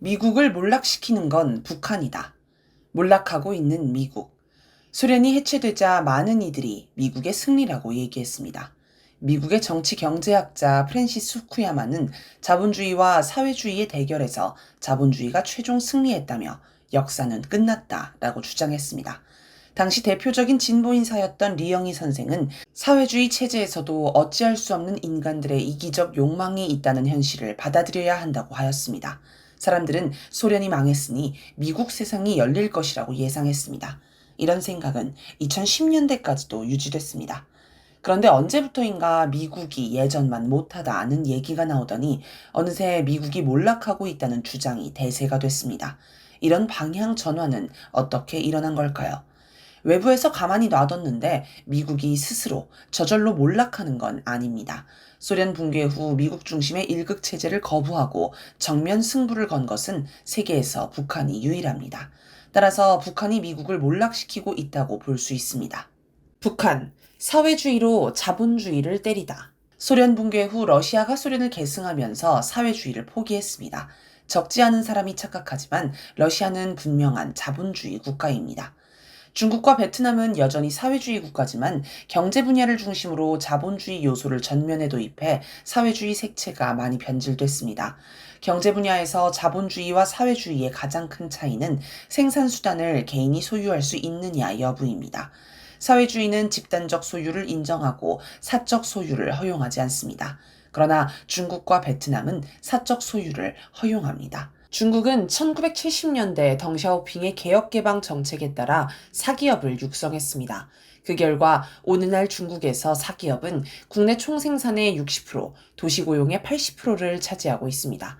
미국을 몰락시키는 건 북한이다. 몰락하고 있는 미국. 소련이 해체되자 많은 이들이 미국의 승리라고 얘기했습니다. 미국의 정치 경제학자 프랜시스 후쿠야마는 자본주의와 사회주의의 대결에서 자본주의가 최종 승리했다며 역사는 끝났다라고 주장했습니다. 당시 대표적인 진보인사였던 리영희 선생은 사회주의 체제에서도 어찌할 수 없는 인간들의 이기적 욕망이 있다는 현실을 받아들여야 한다고 하였습니다. 사람들은 소련이 망했으니 미국 세상이 열릴 것이라고 예상했습니다. 이런 생각은 2010년대까지도 유지됐습니다. 그런데 언제부터인가 미국이 예전만 못하다는 얘기가 나오더니 어느새 미국이 몰락하고 있다는 주장이 대세가 됐습니다. 이런 방향 전환은 어떻게 일어난 걸까요? 외부에서 가만히 놔뒀는데 미국이 스스로 저절로 몰락하는 건 아닙니다. 소련 붕괴 후 미국 중심의 일극 체제를 거부하고 정면 승부를 건 것은 세계에서 북한이 유일합니다. 따라서 북한이 미국을 몰락시키고 있다고 볼 수 있습니다. 북한, 사회주의로 자본주의를 때리다. 소련 붕괴 후 러시아가 소련을 계승하면서 사회주의를 포기했습니다. 적지 않은 사람이 착각하지만 러시아는 분명한 자본주의 국가입니다. 중국과 베트남은 여전히 사회주의 국가지만 경제 분야를 중심으로 자본주의 요소를 전면에 도입해 사회주의 색채가 많이 변질됐습니다. 경제 분야에서 자본주의와 사회주의의 가장 큰 차이는 생산수단을 개인이 소유할 수 있느냐 여부입니다. 사회주의는 집단적 소유를 인정하고 사적 소유를 허용하지 않습니다. 그러나 중국과 베트남은 사적 소유를 허용합니다. 중국은 1970년대 덩샤오핑의 개혁개방 정책에 따라 사기업을 육성했습니다. 그 결과 오늘날 중국에서 사기업은 국내 총생산의 60%, 도시고용의 80%를 차지하고 있습니다.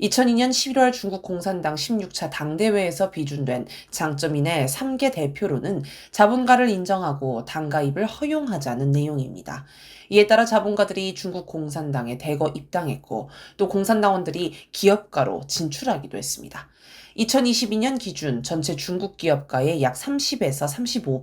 2002년 11월 중국 공산당 16차 당대회에서 비준된 장점인의 3개 대표로는 자본가를 인정하고 당가입을 허용하자는 내용입니다. 이에 따라 자본가들이 중국 공산당에 대거 입당했고 또 공산당원들이 기업가로 진출하기도 했습니다. 2022년 기준 전체 중국 기업가의 약 30에서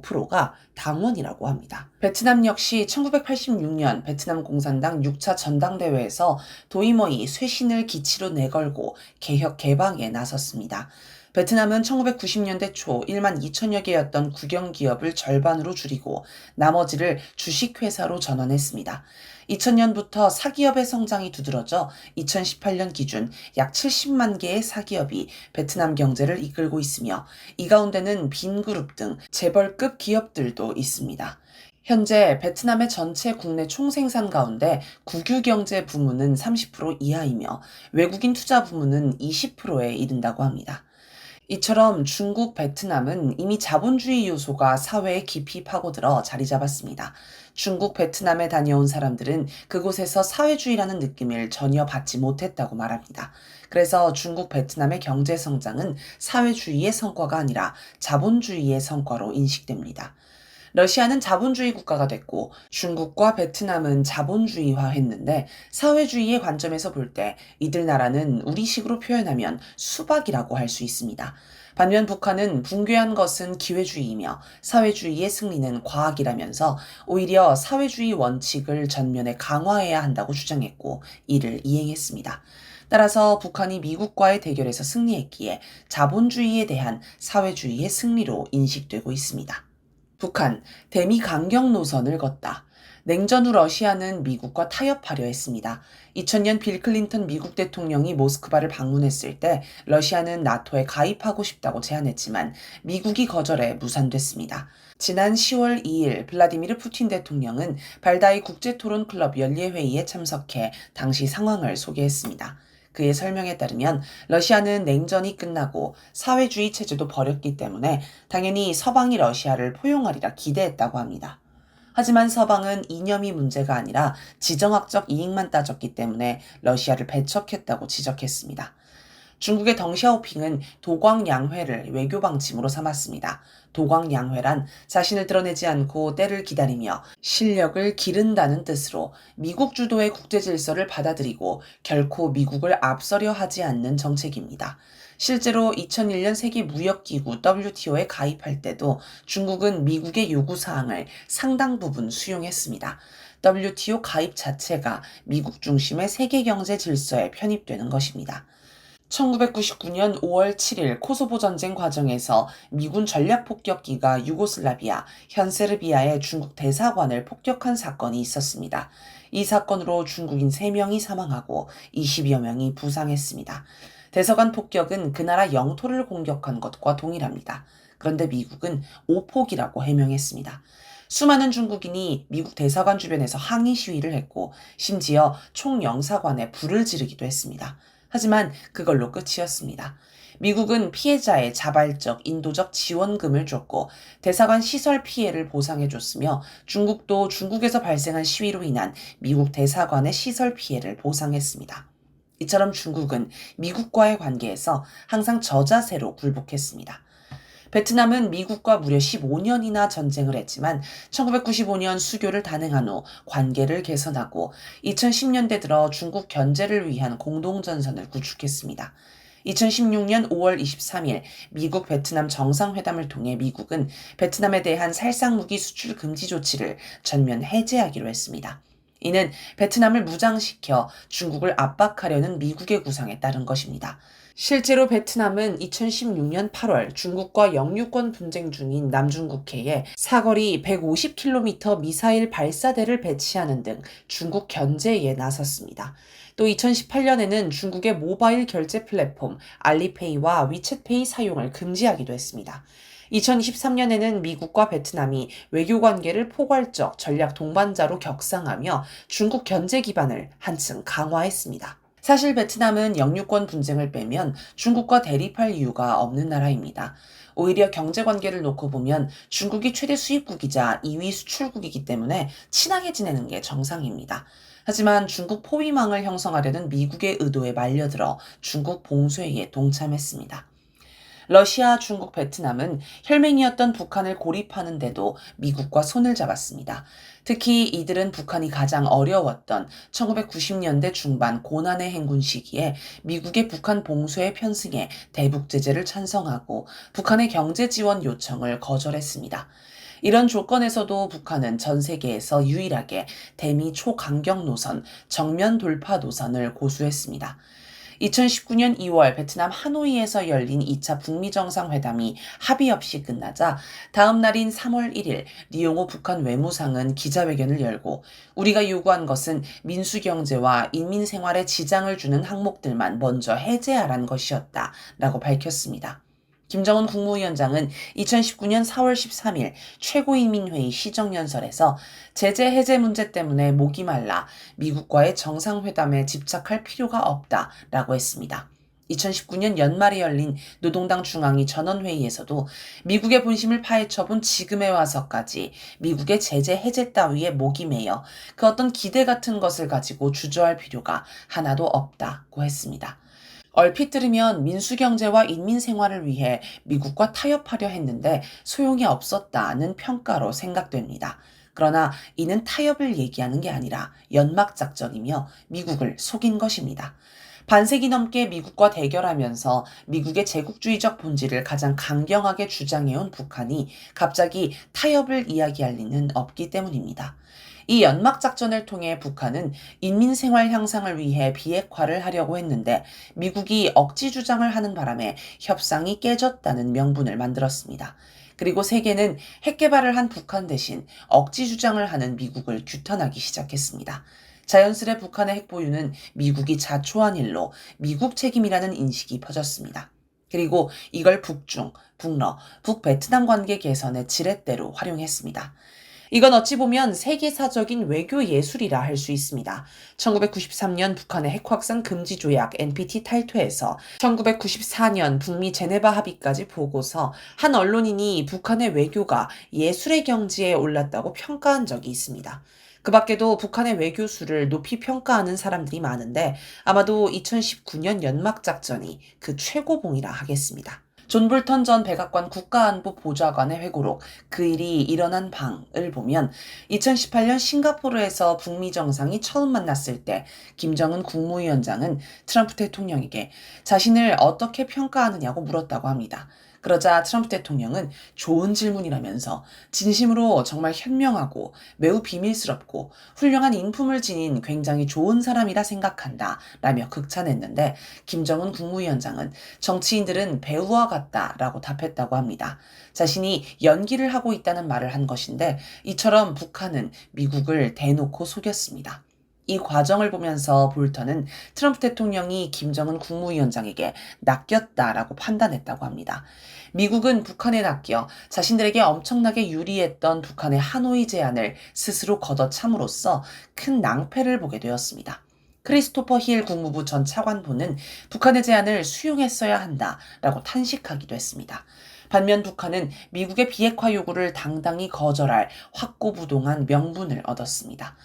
35%가 당원이라고 합니다. 베트남 역시 1986년 베트남 공산당 6차 전당대회에서 도이머이 쇄신을 기치로 내걸고 개혁 개방에 나섰습니다. 베트남은 1990년대 초 1만 2천여 개였던 국영 기업을 절반으로 줄이고 나머지를 주식회사로 전환했습니다. 2000년부터 사기업의 성장이 두드러져 2018년 기준 약 70만 개의 사기업이 베트남 경제를 이끌고 있으며 이 가운데는 빈그룹 등 재벌급 기업들도 있습니다. 현재 베트남의 전체 국내 총생산 가운데 국유경제 부문은 30% 이하이며 외국인 투자 부문은 20%에 이른다고 합니다. 이처럼 중국, 베트남은 이미 자본주의 요소가 사회에 깊이 파고들어 자리 잡았습니다. 중국, 베트남에 다녀온 사람들은 그곳에서 사회주의라는 느낌을 전혀 받지 못했다고 말합니다. 그래서 중국, 베트남의 경제 성장은 사회주의의 성과가 아니라 자본주의의 성과로 인식됩니다. 러시아는 자본주의 국가가 됐고 중국과 베트남은 자본주의화 했는데 사회주의의 관점에서 볼 때 이들 나라는 우리식으로 표현하면 수박이라고 할 수 있습니다. 반면 북한은 붕괴한 것은 기회주의이며 사회주의의 승리는 과학이라면서 오히려 사회주의 원칙을 전면에 강화해야 한다고 주장했고 이를 이행했습니다. 따라서 북한이 미국과의 대결에서 승리했기에 자본주의에 대한 사회주의의 승리로 인식되고 있습니다. 북한, 대미 강경 노선을 걷다. 냉전 후 러시아는 미국과 타협하려 했습니다. 2000년 빌 클린턴 미국 대통령이 모스크바를 방문했을 때 러시아는 나토에 가입하고 싶다고 제안했지만 미국이 거절해 무산됐습니다. 지난 10월 2일 블라디미르 푸틴 대통령은 발다이 국제토론 클럽 연례 회의에 참석해 당시 상황을 소개했습니다. 그의 설명에 따르면 러시아는 냉전이 끝나고 사회주의 체제도 버렸기 때문에 당연히 서방이 러시아를 포용하리라 기대했다고 합니다. 하지만 서방은 이념이 문제가 아니라 지정학적 이익만 따졌기 때문에 러시아를 배척했다고 지적했습니다. 중국의 덩샤오핑은 도광양회를 외교 방침으로 삼았습니다. 도광양회란 자신을 드러내지 않고 때를 기다리며 실력을 기른다는 뜻으로 미국 주도의 국제 질서를 받아들이고 결코 미국을 앞서려 하지 않는 정책입니다. 실제로 2001년 세계 무역기구 WTO에 가입할 때도 중국은 미국의 요구사항을 상당 부분 수용했습니다. WTO 가입 자체가 미국 중심의 세계 경제 질서에 편입되는 것입니다. 1999년 5월 7일 코소보 전쟁 과정에서 미군 전략 폭격기가 유고슬라비아, 현 세르비아의 중국 대사관을 폭격한 사건이 있었습니다. 이 사건으로 중국인 3명이 사망하고 20여 명이 부상했습니다. 대사관 폭격은 그 나라 영토를 공격한 것과 동일합니다. 그런데 미국은 오폭이라고 해명했습니다. 수많은 중국인이 미국 대사관 주변에서 항의 시위를 했고 심지어 총영사관에 불을 지르기도 했습니다. 하지만 그걸로 끝이었습니다. 미국은 피해자의 자발적 인도적 지원금을 줬고 대사관 시설 피해를 보상해 줬으며 중국도 중국에서 발생한 시위로 인한 미국 대사관의 시설 피해를 보상했습니다. 이처럼 중국은 미국과의 관계에서 항상 저자세로 굴복했습니다. 베트남은 미국과 무려 15년이나 전쟁을 했지만 1995년 수교를 단행한 후 관계를 개선하고 2010년대 들어 중국 견제를 위한 공동전선을 구축했습니다. 2016년 5월 23일 미국 베트남 정상회담을 통해 미국은 베트남에 대한 살상무기 수출 금지 조치를 전면 해제하기로 했습니다. 이는 베트남을 무장시켜 중국을 압박하려는 미국의 구상에 따른 것입니다. 실제로 베트남은 2016년 8월 중국과 영유권 분쟁 중인 남중국해에 사거리 150km 미사일 발사대를 배치하는 등 중국 견제에 나섰습니다. 또 2018년에는 중국의 모바일 결제 플랫폼 알리페이와 위챗페이 사용을 금지하기도 했습니다. 2023년에는 미국과 베트남이 외교 관계를 포괄적 전략 동반자로 격상하며 중국 견제 기반을 한층 강화했습니다. 사실 베트남은 영유권 분쟁을 빼면 중국과 대립할 이유가 없는 나라입니다. 오히려 경제 관계를 놓고 보면 중국이 최대 수입국이자 2위 수출국이기 때문에 친하게 지내는 게 정상입니다. 하지만 중국 포위망을 형성하려는 미국의 의도에 말려들어 중국 봉쇄에 동참했습니다. 러시아, 중국, 베트남은 혈맹이었던 북한을 고립하는데도 미국과 손을 잡았습니다. 특히 이들은 북한이 가장 어려웠던 1990년대 중반 고난의 행군 시기에 미국의 북한 봉쇄에 편승해 대북 제재를 찬성하고 북한의 경제 지원 요청을 거절했습니다. 이런 조건에서도 북한은 전 세계에서 유일하게 대미 초강경 노선, 정면 돌파 노선을 고수했습니다. 2019년 2월 베트남 하노이에서 열린 2차 북미 정상회담이 합의 없이 끝나자 다음 날인 3월 1일 리용호 북한 외무상은 기자회견을 열고 우리가 요구한 것은 민수 경제와 인민 생활에 지장을 주는 항목들만 먼저 해제하라는 것이었다 라고 밝혔습니다. 김정은 국무위원장은 2019년 4월 13일 최고인민회의 시정연설에서 제재 해제 문제 때문에 목이 말라 미국과의 정상회담에 집착할 필요가 없다 라고 했습니다. 2019년 연말에 열린 노동당 중앙위 전원회의에서도 미국의 본심을 파헤쳐본 지금에 와서까지 미국의 제재 해제 따위에 목이 메여 그 어떤 기대 같은 것을 가지고 주저할 필요가 하나도 없다고 했습니다. 얼핏 들으면 민수경제와 인민생활을 위해 미국과 타협하려 했는데 소용이 없었다는 평가로 생각됩니다. 그러나 이는 타협을 얘기하는 게 아니라 연막작전이며 미국을 속인 것입니다. 반세기 넘게 미국과 대결하면서 미국의 제국주의적 본질을 가장 강경하게 주장해온 북한이 갑자기 타협을 이야기할 리는 없기 때문입니다. 이 연막 작전을 통해 북한은 인민 생활 향상을 위해 비핵화를 하려고 했는데 미국이 억지 주장을 하는 바람에 협상이 깨졌다는 명분을 만들었습니다. 그리고 세계는 핵 개발을 한 북한 대신 억지 주장을 하는 미국을 규탄하기 시작했습니다. 자연스레 북한의 핵 보유는 미국이 자초한 일로 미국 책임이라는 인식이 퍼졌습니다. 그리고 이걸 북중, 북러, 북베트남 관계 개선의 지렛대로 활용했습니다. 이건 어찌 보면 세계사적인 외교 예술이라 할 수 있습니다. 1993년 북한의 핵 확산 금지 조약 NPT 탈퇴에서 1994년 북미 제네바 합의까지 보고서 한 언론인이 북한의 외교가 예술의 경지에 올랐다고 평가한 적이 있습니다. 그 밖에도 북한의 외교수를 높이 평가하는 사람들이 많은데 아마도 2019년 연막작전이 그 최고봉이라 하겠습니다. 존 볼턴 전 백악관 국가안보 보좌관의 회고록 그 일이 일어난 방을 보면 2018년 싱가포르에서 북미 정상이 처음 만났을 때 김정은 국무위원장은 트럼프 대통령에게 자신을 어떻게 평가하느냐고 물었다고 합니다. 그러자 트럼프 대통령은 좋은 질문이라면서 진심으로 정말 현명하고 매우 비밀스럽고 훌륭한 인품을 지닌 굉장히 좋은 사람이라 생각한다 라며 극찬했는데 김정은 국무위원장은 정치인들은 배우와 같다 라고 답했다고 합니다. 자신이 연기를 하고 있다는 말을 한 것인데 이처럼 북한은 미국을 대놓고 속였습니다. 이 과정을 보면서 볼턴은 트럼프 대통령이 김정은 국무위원장에게 낚였다라고 판단했다고 합니다. 미국은 북한에 낚여 자신들에게 엄청나게 유리했던 북한의 하노이 제안을 스스로 걷어참으로써 큰 낭패를 보게 되었습니다. 크리스토퍼 힐 국무부 전 차관보는 북한의 제안을 수용했어야 한다라고 탄식하기도 했습니다. 반면 북한은 미국의 비핵화 요구를 당당히 거절할 확고부동한 명분을 얻었습니다.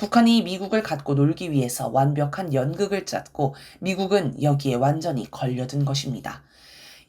북한이 미국을 갖고 놀기 위해서 완벽한 연극을 짰고 미국은 여기에 완전히 걸려든 것입니다.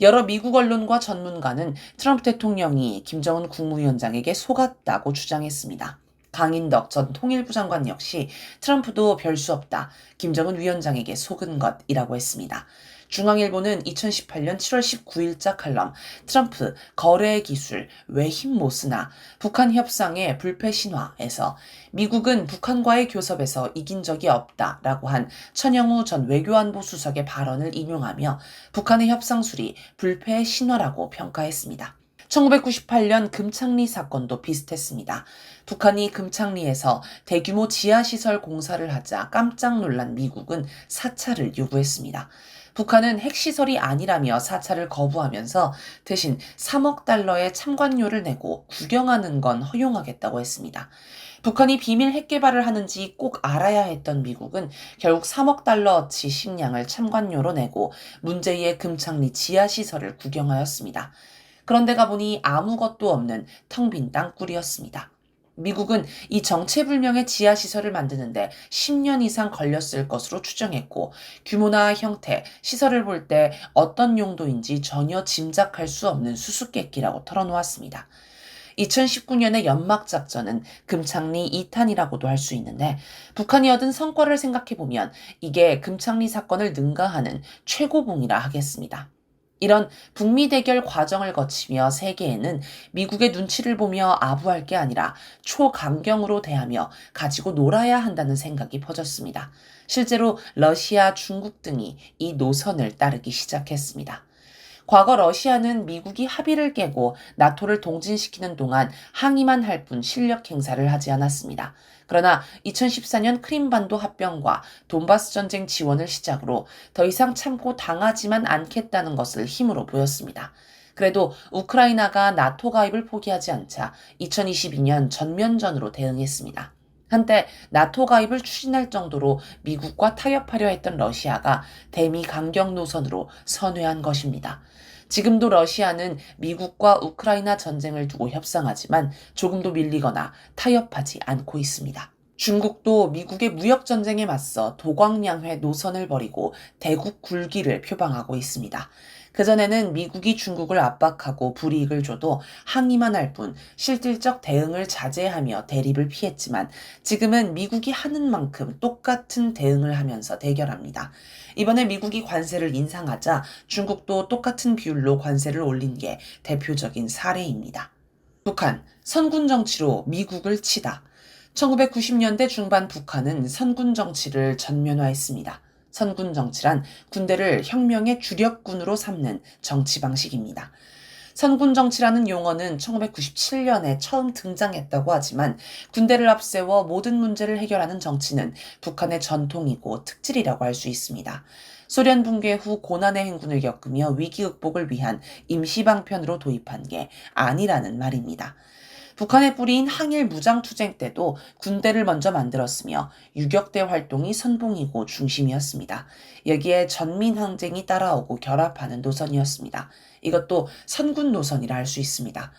여러 미국 언론과 전문가는 트럼프 대통령이 김정은 국무위원장에게 속았다고 주장했습니다. 강인덕 전 통일부 장관 역시 트럼프도 별 수 없다. 김정은 위원장에게 속은 것이라고 했습니다. 중앙일보는 2018년 7월 19일자 칼럼 트럼프 거래 기술 왜 힘 못 쓰나 북한 협상의 불패 신화에서 미국은 북한과의 교섭에서 이긴 적이 없다라고 한 천영우 전 외교안보 수석의 발언을 인용하며 북한의 협상술이 불패의 신화라고 평가했습니다. 1998년 금창리 사건도 비슷했습니다. 북한이 금창리에서 대규모 지하시설 공사를 하자 깜짝 놀란 미국은 사찰을 요구했습니다. 북한은 핵시설이 아니라며 사찰을 거부하면서 대신 3억 달러의 참관료를 내고 구경하는 건 허용하겠다고 했습니다. 북한이 비밀 핵 개발을 하는지 꼭 알아야 했던 미국은 결국 3억 달러어치 식량을 참관료로 내고 문제의 금창리 지하시설을 구경하였습니다. 그런데 가보니 아무것도 없는 텅 빈 땅굴이었습니다. 미국은 이 정체불명의 지하시설을 만드는데 10년 이상 걸렸을 것으로 추정했고 규모나 형태, 시설을 볼 때 어떤 용도인지 전혀 짐작할 수 없는 수수께끼라고 털어놓았습니다. 2019년의 연막작전은 금창리 2탄이라고도 할 수 있는데 북한이 얻은 성과를 생각해보면 이게 금창리 사건을 능가하는 최고봉이라 하겠습니다. 이런 북미 대결 과정을 거치며 세계에는 미국의 눈치를 보며 아부할 게 아니라 초강경으로 대하며 가지고 놀아야 한다는 생각이 퍼졌습니다. 실제로 러시아, 중국 등이 이 노선을 따르기 시작했습니다. 과거 러시아는 미국이 합의를 깨고 나토를 동진시키는 동안 항의만 할 뿐 실력 행사를 하지 않았습니다. 그러나 2014년 크림반도 합병과 돈바스 전쟁 지원을 시작으로 더 이상 참고 당하지만 않겠다는 것을 힘으로 보였습니다. 그래도 우크라이나가 나토 가입을 포기하지 않자 2022년 전면전으로 대응했습니다. 한때 나토 가입을 추진할 정도로 미국과 타협하려 했던 러시아가 대미 강경 노선으로 선회한 것입니다. 지금도 러시아는 미국과 우크라이나 전쟁을 두고 협상하지만 조금도 밀리거나 타협하지 않고 있습니다. 중국도 미국의 무역 전쟁에 맞서 도광량회 노선을 버리고 대국 굴기를 표방하고 있습니다. 그전에는 미국이 중국을 압박하고 불이익을 줘도 항의만 할 뿐 실질적 대응을 자제하며 대립을 피했지만 지금은 미국이 하는 만큼 똑같은 대응을 하면서 대결합니다. 이번에 미국이 관세를 인상하자 중국도 똑같은 비율로 관세를 올린 게 대표적인 사례입니다. 북한, 선군 정치로 미국을 치다. 1990년대 중반 북한은 선군 정치를 전면화했습니다. 선군 정치란 군대를 혁명의 주력군으로 삼는 정치 방식입니다. 선군 정치라는 용어는 1997년에 처음 등장했다고 하지만 군대를 앞세워 모든 문제를 해결하는 정치는 북한의 전통이고 특질이라고 할 수 있습니다. 소련 붕괴 후 고난의 행군을 겪으며 위기 극복을 위한 임시 방편으로 도입한 게 아니라는 말입니다. 북한의 뿌리인 항일 무장투쟁 때도 군대를 먼저 만들었으며 유격대 활동이 선봉이고 중심이었습니다. 여기에 전민항쟁이 따라오고 결합하는 노선이었습니다. 이것도 선군 노선이라 할 수 있습니다.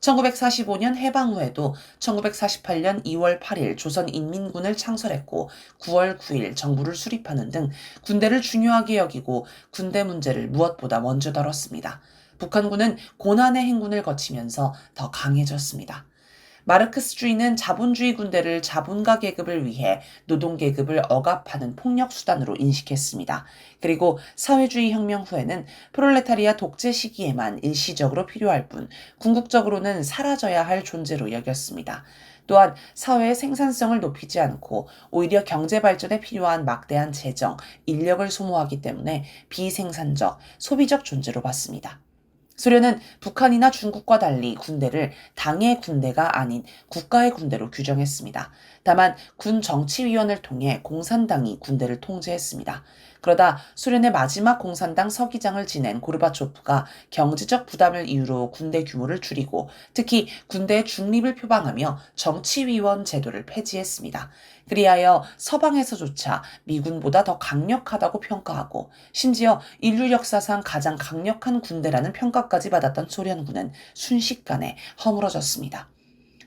1945년 해방 후에도 1948년 2월 8일 조선인민군을 창설했고 9월 9일 정부를 수립하는 등 군대를 중요하게 여기고 군대 문제를 무엇보다 먼저 다뤘습니다. 북한군은 고난의 행군을 거치면서 더 강해졌습니다. 마르크스주의는 자본주의 군대를 자본가 계급을 위해 노동 계급을 억압하는 폭력 수단으로 인식했습니다. 그리고 사회주의 혁명 후에는 프롤레타리아 독재 시기에만 일시적으로 필요할 뿐 궁극적으로는 사라져야 할 존재로 여겼습니다. 또한 사회의 생산성을 높이지 않고 오히려 경제 발전에 필요한 막대한 재정, 인력을 소모하기 때문에 비생산적, 소비적 존재로 봤습니다. 소련은 북한이나 중국과 달리 군대를 당의 군대가 아닌 국가의 군대로 규정했습니다. 다만 군 정치위원을 통해 공산당이 군대를 통제했습니다. 그러다 소련의 마지막 공산당 서기장을 지낸 고르바초프가 경제적 부담을 이유로 군대 규모를 줄이고 특히 군대의 중립을 표방하며 정치위원 제도를 폐지했습니다. 그리하여 서방에서조차 미군보다 더 강력하다고 평가하고 심지어 인류 역사상 가장 강력한 군대라는 평가까지 받았던 소련군은 순식간에 허물어졌습니다.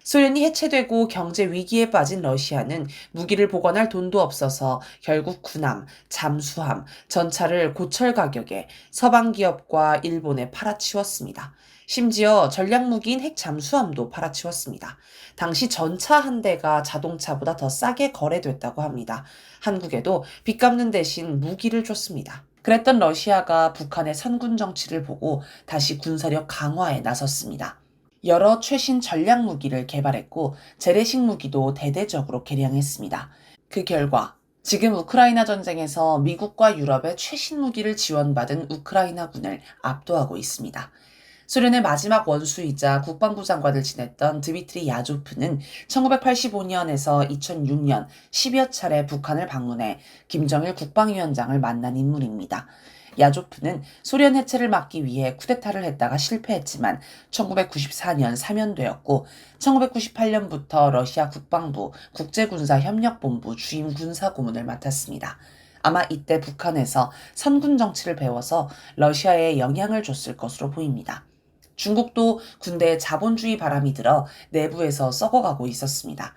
소련이 해체되고 경제 위기에 빠진 러시아는 무기를 보관할 돈도 없어서 결국 군함, 잠수함, 전차를 고철 가격에 서방 기업과 일본에 팔아치웠습니다. 심지어 전략 무기인 핵 잠수함도 팔아치웠습니다. 당시 전차 한 대가 자동차보다 더 싸게 거래됐다고 합니다. 한국에도 빚 갚는 대신 무기를 줬습니다. 그랬던 러시아가 북한의 선군 정치를 보고 다시 군사력 강화에 나섰습니다. 여러 최신 전략 무기를 개발했고 재래식 무기도 대대적으로 개량했습니다. 그 결과 지금 우크라이나 전쟁에서 미국과 유럽의 최신 무기를 지원받은 우크라이나군을 압도하고 있습니다. 소련의 마지막 원수이자 국방부 장관을 지냈던 드미트리 야조프는 1985년에서 2006년 10여 차례 북한을 방문해 김정일 국방위원장을 만난 인물입니다. 야조프는 소련 해체를 막기 위해 쿠데타를 했다가 실패했지만 1994년 사면되었고 1998년부터 러시아 국방부 국제군사협력본부 주임 군사고문을 맡았습니다. 아마 이때 북한에서 선군 정치를 배워서 러시아에 영향을 줬을 것으로 보입니다. 중국도 군대에 자본주의 바람이 들어 내부에서 썩어가고 있었습니다.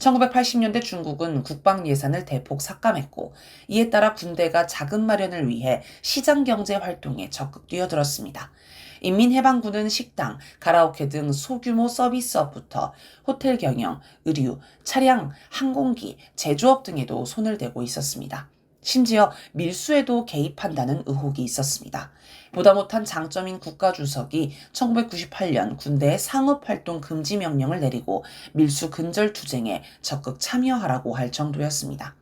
1980년대 중국은 국방 예산을 대폭 삭감했고 이에 따라 군대가 자금 마련을 위해 시장 경제 활동에 적극 뛰어들었습니다. 인민해방군은 식당, 가라오케 등 소규모 서비스업부터 호텔 경영, 의류, 차량, 항공기, 제조업 등에도 손을 대고 있었습니다. 심지어 밀수에도 개입한다는 의혹이 있었습니다. 보다 못한 장점인 국가주석이 1998년 군대의 상업활동 금지 명령을 내리고 밀수 근절 투쟁에 적극 참여하라고 할 정도였습니다.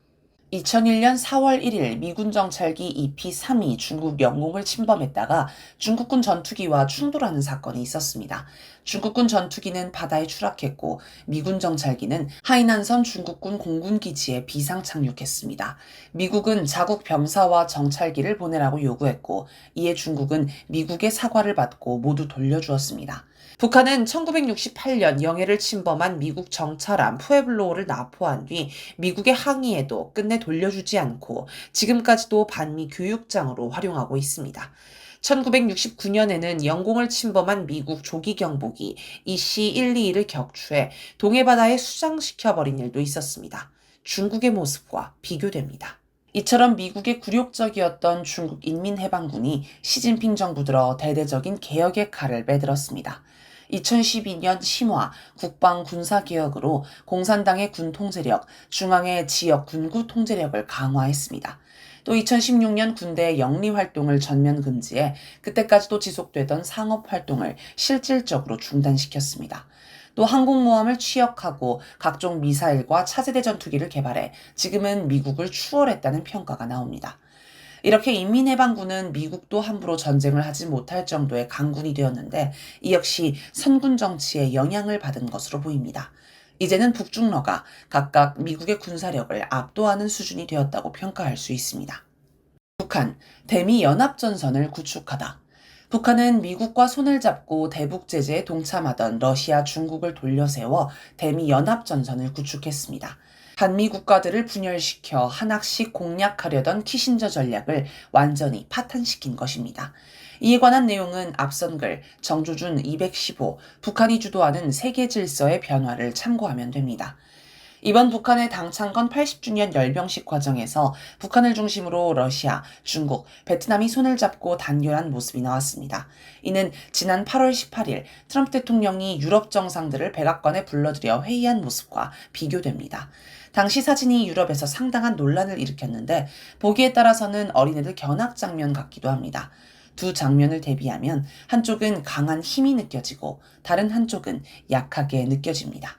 2001년 4월 1일 미군 정찰기 EP-3이 중국 영공을 침범했다가 중국군 전투기와 충돌하는 사건이 있었습니다. 중국군 전투기는 바다에 추락했고 미군 정찰기는 하이난선 중국군 공군 기지에 비상 착륙했습니다. 미국은 자국 병사와 정찰기를 보내라고 요구했고 이에 중국은 미국의 사과를 받고 모두 돌려주었습니다. 북한은 1968년 영해를 침범한 미국 정찰함 푸에블로를 납포한 뒤 미국의 항의에도 끝내 돌려주지 않고 지금까지도 반미 교육장으로 활용하고 있습니다. 1969년에는 영공을 침범한 미국 조기 경보기 EC-121을 격추해 동해바다에 수장시켜버린 일도 있었습니다. 중국의 모습과 비교됩니다. 이처럼 미국의 굴욕적이었던 중국 인민해방군이 시진핑 정부 들어 대대적인 개혁의 칼을 빼들었습니다. 2012년 심화 국방 군사 개혁으로 공산당의 군 통제력, 중앙의 지역 군구 통제력을 강화했습니다. 또 2016년 군대의 영리 활동을 전면 금지해 그때까지도 지속되던 상업 활동을 실질적으로 중단시켰습니다. 또 항공모함을 취역하고 각종 미사일과 차세대 전투기를 개발해 지금은 미국을 추월했다는 평가가 나옵니다. 이렇게 인민해방군은 미국도 함부로 전쟁을 하지 못할 정도의 강군이 되었는데 이 역시 선군 정치에 영향을 받은 것으로 보입니다. 이제는 북중러가 각각 미국의 군사력을 압도하는 수준이 되었다고 평가할 수 있습니다. 북한, 대미 연합전선을 구축하다. 북한은 미국과 손을 잡고 대북 제재에 동참하던 러시아, 중국을 돌려세워 대미 연합 전선을 구축했습니다. 한미 국가들을 분열시켜 하나씩 공략하려던 키신저 전략을 완전히 파탄시킨 것입니다. 이에 관한 내용은 앞선 글 정조준 215 북한이 주도하는 세계 질서의 변화를 참고하면 됩니다. 이번 북한의 당창건 80주년 열병식 과정에서 북한을 중심으로 러시아, 중국, 베트남이 손을 잡고 단결한 모습이 나왔습니다. 이는 지난 8월 18일 트럼프 대통령이 유럽 정상들을 백악관에 불러들여 회의한 모습과 비교됩니다. 당시 사진이 유럽에서 상당한 논란을 일으켰는데 보기에 따라서는 어린애들 견학 장면 같기도 합니다. 두 장면을 대비하면 한쪽은 강한 힘이 느껴지고 다른 한쪽은 약하게 느껴집니다.